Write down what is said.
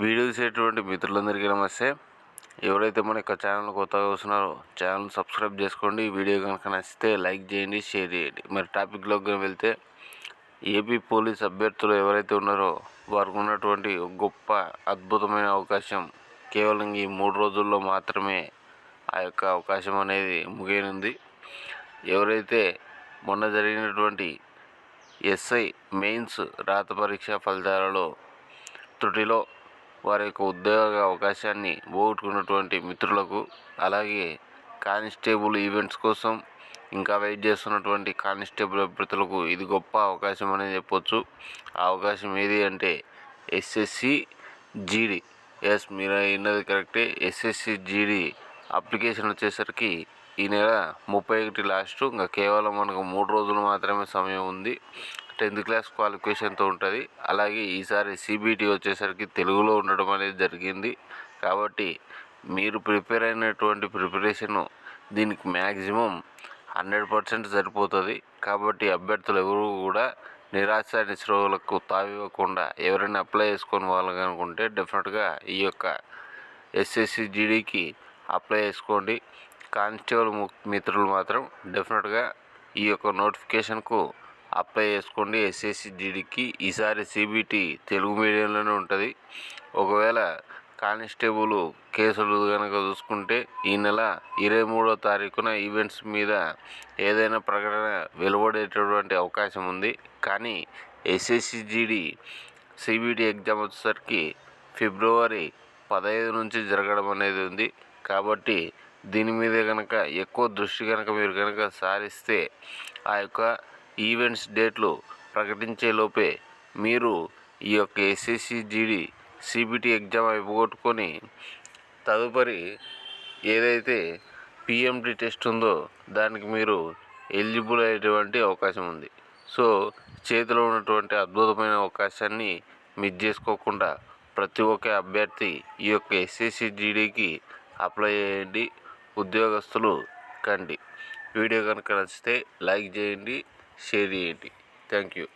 Video చేసేటువంటి మిత్రులందరికీ నమస్తే. ఎవరైతే మన యొక్క ఛానల్ కొత్తగా వస్తున్నారో ఛానల్ సబ్స్క్రైబ్ చేసుకోండి. వీడియో కనుక నచ్చితే లైక్ చేయండి షేర్ చేయండి. మరి టాపిక్లోకి వెళ్తే ఏపీ పోలీస్ అభ్యర్థులు ఎవరైతే ఉన్నారో వారికి ఉన్నటువంటి గొప్ప అద్భుతమైన అవకాశం కేవలం ఈ మూడు రోజుల్లో మాత్రమే ఆ యొక్క అవకాశం అనేది ముగియనుంది. ఎవరైతే మొన్న జరిగినటువంటి ఎస్ఐ మెయిన్స్ రాత పరీక్ష ఫలితాలలో త్రుటిలో వారి యొక్క ఉద్యోగ అవకాశాన్ని పోగొట్టుకున్నటువంటి మిత్రులకు అలాగే కానిస్టేబుల్ ఈవెంట్స్ కోసం ఇంకా వెయిట్ చేస్తున్నటువంటి కానిస్టేబుల్ అభ్యర్థులకు ఇది గొప్ప అవకాశం అనేది చెప్పొచ్చు. ఆ అవకాశం ఏది అంటే ఎస్ఎస్సి జీడి. ఎస్ మీరు విన్నది కరెక్టే. ఎస్ఎస్సి జీడి అప్లికేషన్ వచ్చేసరికి ఈ నెల ముప్పై ఒకటి లాస్ట్. ఇంకా కేవలం మనకు మూడు రోజులు మాత్రమే సమయం ఉంది. టెన్త్ క్లాస్ క్వాలిఫికేషన్తో ఉంటుంది. అలాగే ఈసారి సిబిటి వచ్చేసరికి తెలుగులో ఉండడం అనేది జరిగింది. కాబట్టి మీరు ప్రిపేర్ అయినటువంటి ప్రిపరేషను దీనికి మ్యాక్సిమం హండ్రెడ్ పర్సెంట్ సరిపోతుంది. కాబట్టి అభ్యర్థులు ఎవరు కూడా నిరాశ నిస్రోగులకు తావివ్వకుండా ఎవరైనా అప్లై చేసుకొని వాళ్ళకనుకుంటే డెఫినెట్గా ఈ యొక్క ఎస్ఎస్సి జీడీకి అప్లై చేసుకోండి. కానిస్టేబుల్ మిత్రులు మాత్రం డెఫినెట్గా ఈ యొక్క నోటిఫికేషన్కు అప్లై చేసుకోండి. ఎస్ఎస్సి జీడీకి ఈసారి సిబిటి తెలుగు మీడియంలోనే ఉంటుంది. ఒకవేళ కానిస్టేబుల్ కేసులు కనుక చూసుకుంటే ఈ నెల ఇరవై మూడో తారీఖున ఈవెంట్స్ మీద ఏదైనా ప్రకటన వెలువడేటటువంటి అవకాశం ఉంది. కానీ ఎస్ఎస్సి జీడి సిబిటి ఎగ్జామ్ వచ్చేసరికి ఫిబ్రవరి పదహైదు నుంచి జరగడం అనేది ఉంది. కాబట్టి దీని మీద కనుక ఎక్కువ దృష్టి కనుక మీరు కనుక సారిస్తే ఆ యొక్క ఈవెంట్స్ డేట్లు ప్రకటించే లోపే మీరు ఈ యొక్క ఎస్ఎస్సి జీడి సిబిటి ఎగ్జామ్ అయిపోగొట్టుకొని తదుపరి ఏదైతే పిఎండి టెస్ట్ ఉందో దానికి మీరు ఎలిజిబుల్ అయ్యేటువంటి అవకాశం ఉంది. సో చేతిలో ఉన్నటువంటి అద్భుతమైన అవకాశాన్ని మిస్ చేసుకోకుండా ప్రతి ఒక్క అభ్యర్థి ఈ యొక్క ఎస్ఎస్సి జీడీకి అప్లై చేయండి. ఉద్యోగస్తులు కండి. వీడియో కనుక నచ్చితే లైక్ చేయండి. షేర్ చేయండి థ్యాంక్ యూ